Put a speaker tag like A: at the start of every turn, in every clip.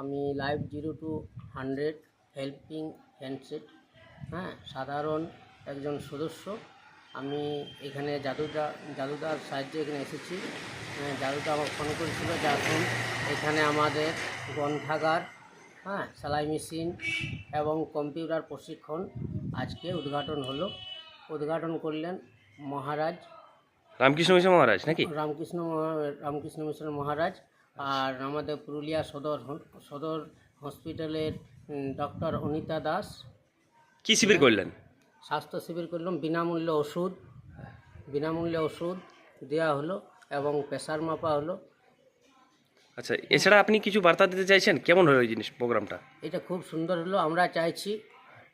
A: আমি live zero to hundred helping handset হ্যাঁ সাধারণ একজন সদস্য। আমি এখানে জাদুদা জাদুদার সাহায্যে এখানে এসেছি। হ্যাঁ, জাদুদা আমার ফোন করেছিল যে এখন এখানে আমাদের গ্রন্থাগার হ্যাঁ সেলাই মেশিন এবং কম্পিউটার প্রশিক্ষণ আজকে উদ্ঘাটন হলো। উদ্ঘাটন করলেন মহারাজ।
B: রামকৃষ্ণ মিশন মহারাজ নাকি?
A: রামকৃষ্ণ রামকৃষ্ণ মিশন মহারাজ। আর আমাদের পুরুলিয়া সদর সদর হসপিটালের ডক্টর অনিতা দাস।
B: কি শিবির করলেন?
A: স্বাস্থ্য শিবির করলাম বিনামূল্যে ওষুধ বিনামূল্যে ওষুধ দেওয়া হলো এবং প্রেশার মাপা হলো।
B: আচ্ছা এছাড়া আপনি কিছু বার্তা দিতে চাইছেন? কেমন হলো এই জিনিস প্রোগ্রামটা?
A: এটা খুব সুন্দর হলো আমরা চাইছি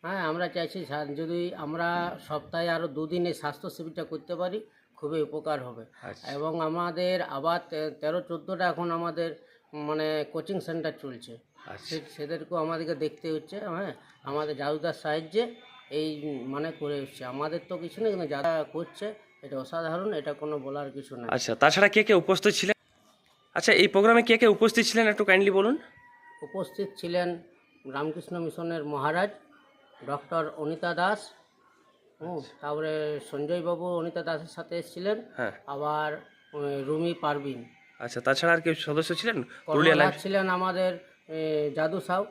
A: হ্যাঁ আমরা চাইছি যদি আমরা সপ্তাহে আরও দুদিন এই স্বাস্থ্য শিবিরটা করতে পারি খুবই উপকার হবে।
B: আচ্ছা।
A: এবং আমাদের আবার তেরো চোদ্দোটা এখন আমাদের মানে কোচিং সেন্টার চলছে।
B: আচ্ছা।
A: সেদেরকেও আমাদেরকে দেখতে হচ্ছে হ্যাঁ? আমাদের জাদুদার সাহায্যে এই মানে করে এসছে আমাদের তো কিছু নেই কিন্তু যারা করছে এটা অসাধারণ এটা কোনো বলার কিছু নেই।
B: আচ্ছা তাছাড়া কে কে উপস্থিত ছিলেন? আচ্ছা এই প্রোগ্রামে কে কে উপস্থিত ছিলেন একটু কাইন্ডলি বলুন?
A: উপস্থিত ছিলেন রামকৃষ্ণ মিশনের মহারাজ ডক্টর অনিতা দাস হুম। তারপরে সঞ্জয়বাবু অনিতা দাসের সাথে এসেছিলেন।
B: হ্যাঁ।
A: আবার রুমি পারবিন
B: আচ্ছা তাছাড়া আর কেউ সদস্য ছিলেন? পুরুলিয়া
A: ছিলেন আমাদের যাদু জাদু সাউ।